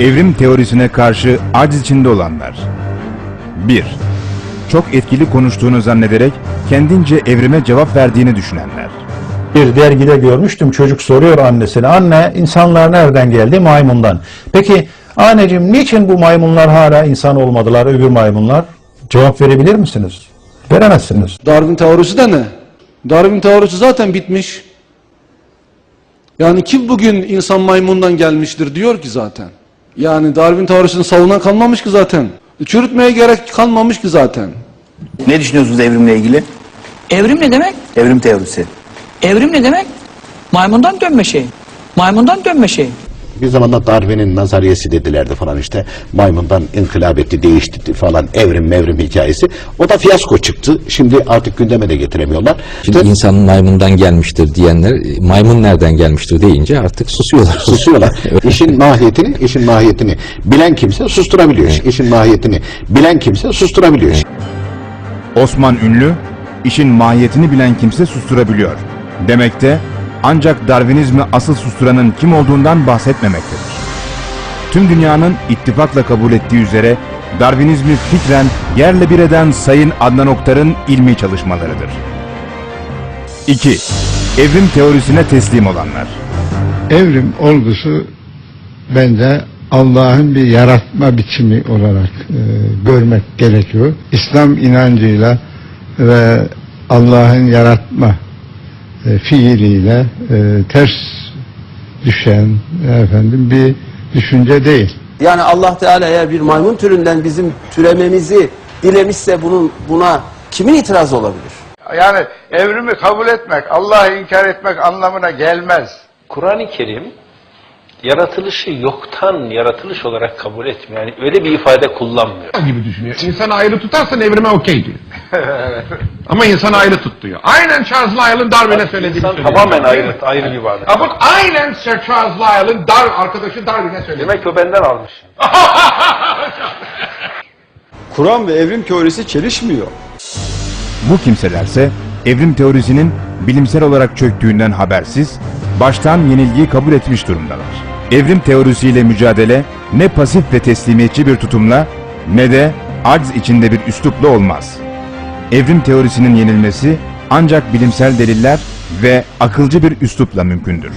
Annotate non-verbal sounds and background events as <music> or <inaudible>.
Evrim teorisine karşı aciz içinde olanlar. 1. Çok etkili konuştuğunu zannederek kendince evrime cevap verdiğini düşünenler. Bir dergide görmüştüm çocuk soruyor annesine. Anne insanlar nereden geldi? Maymundan. Peki anneciğim niçin bu maymunlar hala insan olmadılar öbür maymunlar? Cevap verebilir misiniz? Veremezsiniz. Darwin teorisi de ne? Darwin teorisi zaten bitmiş. Yani kim bugün insan maymundan gelmiştir diyor ki zaten. Yani Darwin teorisini savunan kalmamış ki zaten. Çürütmeye gerek kalmamış ki zaten. Ne düşünüyorsunuz evrimle ilgili? Evrim ne demek? Evrim teorisi. Evrim ne demek? Maymundan dönme şey. Maymundan dönme şey. Bir zamanlar Darwin'in nazariyesi dedilerdi falan işte maymundan inkılap etti, değişti falan evrim mevrim hikayesi. O da fiyasko çıktı. Şimdi artık gündeme de getiremiyorlar. Şimdi İşte insan maymundan gelmiştir diyenler maymun nereden gelmiştir deyince artık susuyorlar. <laughs> susuyorlar. işin mahiyetini, işin mahiyetini bilen kimse susturabiliyor. İşin mahiyetini bilen kimse susturabiliyor. Osman Ünlü, işin mahiyetini bilen kimse susturabiliyor. Demekte ancak Darwinizmi asıl susturanın kim olduğundan bahsetmemektedir. Tüm dünyanın ittifakla kabul ettiği üzere Darwinizmi fikren yerle bir eden Sayın Adnan Oktar'ın ilmi çalışmalarıdır. 2. Evrim teorisine teslim olanlar. evrim olgusu bence Allah'ın bir yaratma biçimi olarak e, görmek gerekiyor. İslam inancıyla ve Allah'ın yaratma e, fiiliyle e, ters düşen efendim bir düşünce değil. Yani Allah Teala eğer bir maymun türünden bizim türememizi dilemişse bunun buna kimin itirazı olabilir? Yani evrimi kabul etmek, Allah'ı inkar etmek anlamına gelmez. Kur'an-ı Kerim yaratılışı yoktan yaratılış olarak kabul etmiyor. Yani öyle bir ifade kullanmıyor. gibi düşünüyor. İnsanı ayrı tutarsan evrime okey diyor. <laughs> Ama insanı ayrı tut diyor. Aynen Charles Lyell'ın Darwin'e söylediğini İnsan söylüyor. tamamen ayrı, ayrı bir varlık. Bak aynen Sir Charles Lyell'ın Dar arkadaşı Darwin'e söyledi. Demek ki o benden almış. <laughs> Kur'an ve evrim teorisi çelişmiyor. Bu kimselerse evrim teorisinin bilimsel olarak çöktüğünden habersiz, baştan yenilgiyi kabul etmiş durumdalar. Evrim teorisiyle mücadele ne pasif ve teslimiyetçi bir tutumla ne de acz içinde bir üslupla olmaz. Evrim teorisinin yenilmesi ancak bilimsel deliller ve akılcı bir üslupla mümkündür.